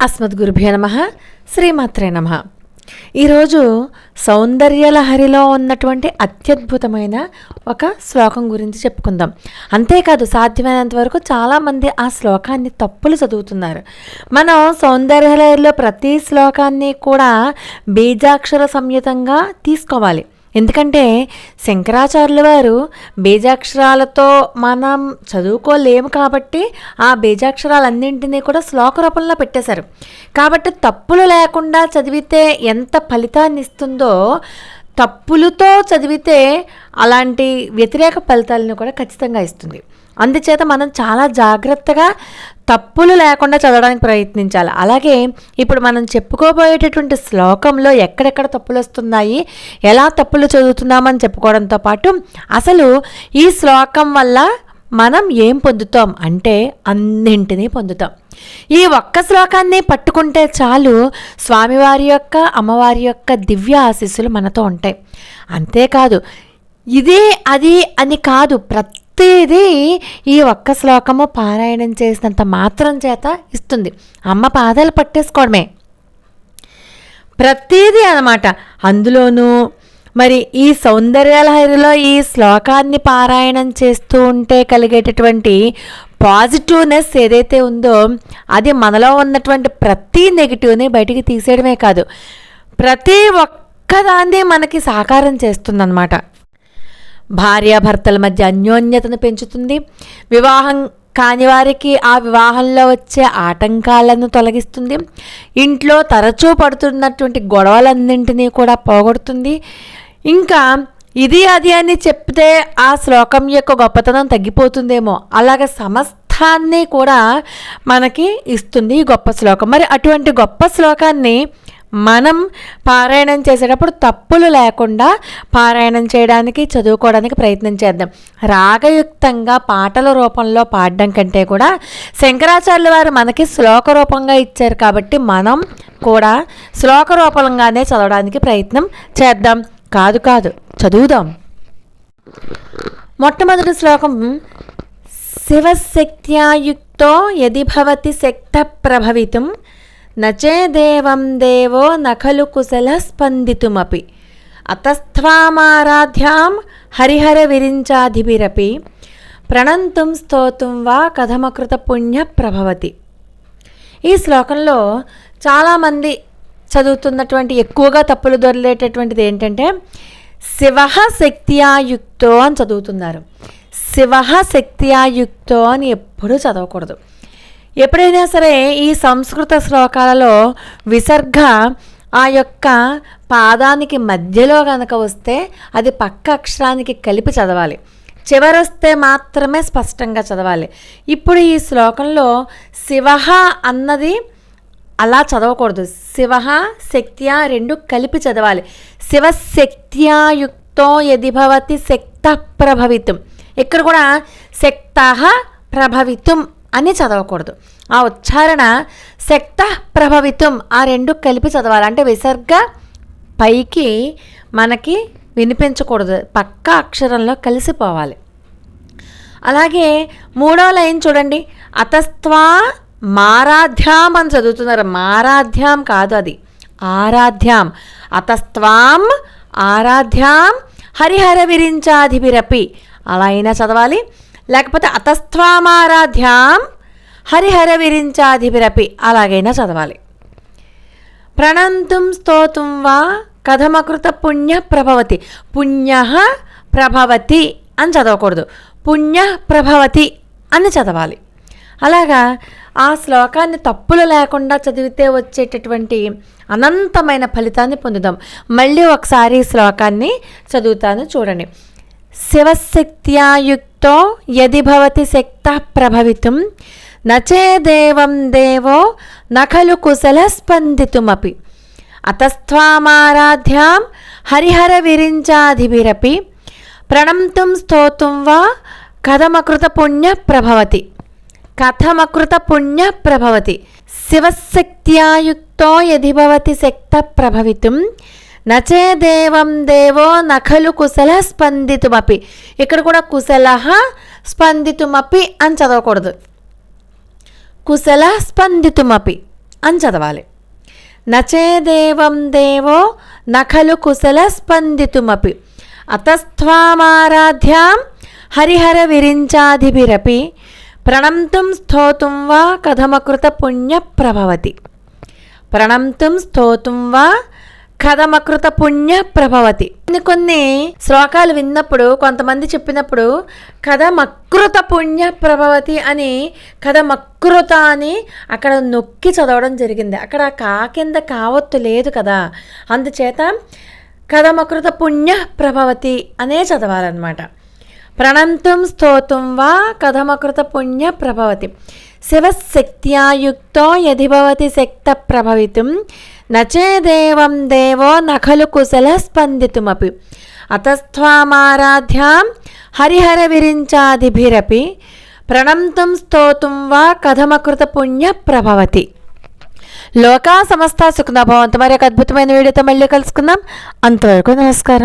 అస్మద్గురుభ్యో నమ శ్రీమాత్రే నమ. ఈరోజు సౌందర్యలహరిలో ఉన్నటువంటి అత్యద్భుతమైన ఒక శ్లోకం గురించి చెప్పుకుందాం. అంతేకాదు సాధ్యమైనంత వరకు చాలామంది ఆ శ్లోకాన్ని తప్పులు చదువుతున్నారు. మనం సౌందర్యలహరిలో ప్రతి శ్లోకాన్ని కూడా బీజాక్షర సంయుతంగా తీసుకోవాలి. ఎందుకంటే శంకరాచార్యుల వారు బీజాక్షరాలతో మనం చదువుకోలేము కాబట్టి ఆ బీజాక్షరాలన్నింటినీ కూడా శ్లోక రూపంలో పెట్టేశారు. కాబట్టి తప్పులు లేకుండా చదివితే ఎంత ఫలితాన్ని ఇస్తుందో తప్పులతో చదివితే అలాంటి వ్యతిరేక ఫలితాలను కూడా ఖచ్చితంగా ఇస్తుంది. అందుచేత మనం చాలా జాగ్రత్తగా తప్పులు లేకుండా చదవడానికి ప్రయత్నించాలి. అలాగే ఇప్పుడు మనం చెప్పుకోబోయేటటువంటి శ్లోకంలో ఎక్కడెక్కడ తప్పులు వస్తున్నాయి ఎలా తప్పులు చదువుతున్నామని చెప్పుకోవడంతో పాటు అసలు ఈ శ్లోకం వల్ల మనం ఏం పొందుతాం అంటే అన్నింటినీ పొందుతాం. ఈ ఒక్క శ్లోకాన్ని పట్టుకుంటే చాలు స్వామివారి యొక్క అమ్మవారి యొక్క దివ్య ఆశీస్సులు మనతో ఉంటాయి. అంతేకాదు ఇదే అది అని కాదు ప్రతి ప్రతిదీ ఈ ఒక్క శ్లోకము పారాయణం చేసినంత మాత్రం చేత ఇస్తుంది. అమ్మ పాదాలు పట్టేసుకోవడమే. ప్రతీది అనమాట అందులోనూ మరి ఈ సౌందర్యలహరిలో ఈ శ్లోకాన్ని పారాయణం చేస్తూ ఉంటే కలిగేటటువంటి పాజిటివ్నెస్ ఏదైతే ఉందో అది మనలో ఉన్నటువంటి ప్రతి నెగిటివ్ని బయటికి తీసేయడమే కాదు. ప్రతి ఒక్కదాన్ని మనకి సాకారం చేస్తుందన్నమాట. భార్యాభర్తల మధ్య అన్యోన్యతను పెంచుతుంది. వివాహం కాని వారికి ఆ వివాహంలో వచ్చే ఆటంకాలను తొలగిస్తుంది. ఇంట్లో తరచూ పడుతున్నటువంటి గొడవలన్నింటినీ కూడా పోగొడుతుంది. ఇంకా ఇది అది అని చెప్తే ఆ శ్లోకం యొక్క గొప్పతనం తగ్గిపోతుందేమో. అలాగ సమస్తాన్ని కూడా మనకి ఇస్తుంది ఈ గొప్ప శ్లోకం. మరి అటువంటి గొప్ప శ్లోకాన్ని మనం పారాయణం చేసేటప్పుడు తప్పులు లేకుండా పారాయణం చేయడానికి చదువుకోవడానికి ప్రయత్నం చేద్దాం. రాగయుక్తంగా పాటల రూపంలో పాడడం కంటే కూడా శంకరాచార్యుల వారు మనకి శ్లోక రూపంగా ఇచ్చారు కాబట్టి మనం కూడా శ్లోక రూపంగానే చదవడానికి ప్రయత్నం చేద్దాం. కాదు కాదు. చదువుదాం. మొట్టమొదటి శ్లోకం శివశక్త్యాయుక్తో యది భవతి శక్త ప్రభవితం నచే దేవం దేవో నఖలు కుశల స్పందితుమపి. అతస్థ్వామారాధ్యాం హరిహర విరించాధిభిరపి. ప్రణంతుం స్తోతుం వా కథమకృత పుణ్య ప్రభవతి. ఈ శ్లోకంలో చాలామంది చదువుతున్నటువంటి ఎక్కువగా తప్పులు దొరలేటటువంటిది ఏంటంటే శివ శక్తియాయుక్తో అని చదువుతున్నారు. శివ శక్తియాయుక్తో అని ఎప్పుడూ చదవకూడదు. ఎప్పుడైనా సరే ఈ సంస్కృత శ్లోకాలలో విసర్గ ఆ యొక్క పాదానికి మధ్యలో కనుక వస్తే అది పక్క అక్షరానికి కలిపి చదవాలి. చివరొస్తే మాత్రమే స్పష్టంగా చదవాలి. ఇప్పుడు ఈ శ్లోకంలో శివ అన్నది అలా చదవకూడదు. శివ శక్త్యా రెండు కలిపి చదవాలి. శివశక్త్యాయుక్తో యది భవతి శక్త ప్రభవితం. ఇక్కడ కూడా శక్త ప్రభవితం అని చదవకూడదు. ఆ ఉచ్చారణ శక్త ప్రభవితం ఆ రెండు కలిపి చదవాలి. అంటే విసర్గ పైకి మనకి వినిపించకూడదు. పక్క అక్షరంలో కలిసిపోవాలి. అలాగే మూడో లైన్ చూడండి. అతస్త్వా మారాధ్యాం అని చదువుతున్నారు. మారాధ్యాం కాదు అది. ఆరాధ్యాం. అతస్త్వాం ఆరాధ్యాం హరిహర విరించాధిపిరపి అలా అయినా చదవాలి. లేకపోతే అతస్త్వామారాధ్యాం హరిహర విరించాధిపిరపి అలాగైనా చదవాలి. ప్రణంతుం స్తోతుం వా కథమకృత పుణ్య ప్రభవతి. పుణ్య ప్రభవతి అని చదవకూడదు. పుణ్య ప్రభవతి అని చదవాలి. అలాగా ఆ శ్లోకాన్ని తప్పులు లేకుండా చదివితే వచ్చేటటువంటి అనంతమైన ఫలితాన్ని పొందుదాం. మళ్ళీ ఒకసారి ఈ శ్లోకాన్ని చదువుతాను చూడండి. శివశక్త్యాయుక్తో యది భవతి శక్త ప్రభవితుం నచే దేవం దేవో నఖలు కుశల స్పందితుమపి. అతస్థ్వామారాధ్యాం హరిహర విరించాధిభిరపి ప్రణంతుం స్తోతుం వా కథమకృత పుణ్య ప్రభవతి. కథమకృత పుణ్య ప్రభవతి. శివశక్త్యాయుక్తో యది భవతి శక్త ప్రభవితుం నచే దేవం దేవో నఖలు కుశల స్పందితుమపి. ఇక్కడ కూడా కుశల స్పందితుమపి అని చదవకూడదు. కుశల స్పందితుమపి అని చదవాలి. నచే దేవం దేవో నఖలు కుశల స్పందితుమపి. అతస్త్వామారాధ్యాం హరిహర విరించాదిభిరపి. ప్రణంతుం స్తోతుం వా కథమకృత పుణ్య ప్రభవతి. ప్రణంతుం స్తోతుం వా కథమకృత పుణ్య ప్రభవతి. కొన్ని కొన్ని శ్లోకాలు విన్నప్పుడు కొంతమంది చెప్పినప్పుడు కథమకృత పుణ్య ప్రభవతి అని కథమకృత అని అక్కడ నొక్కి చదవడం జరిగింది. అక్కడ కా కింద కావత్తు లేదు కదా. అందుచేత కథమకృత పుణ్య ప్రభవతి అనే చదవాలన్నమాట. ప్రణంతుం స్తోతుం వా కథమకృత పుణ్య ప్రభవతి. శివశక్త్యాయుక్తో యదిభవతి శక్త ప్రభవితం నచేదేవం దేవో నఖలు కుశల స్పందితుమపి. అతస్త్వామారాధ్యాం హరిహర విరించాదిభిరపి. ప్రణంతం స్తోతుం వా కథమకృత పుణ్య ప్రభవతి. లోకా సమస్త సుఖనభవంతు మరి ఒక అద్భుతమైన వీడియోతో మళ్ళీ కలుసుకుందాం. అంతవరకు నమస్కారం.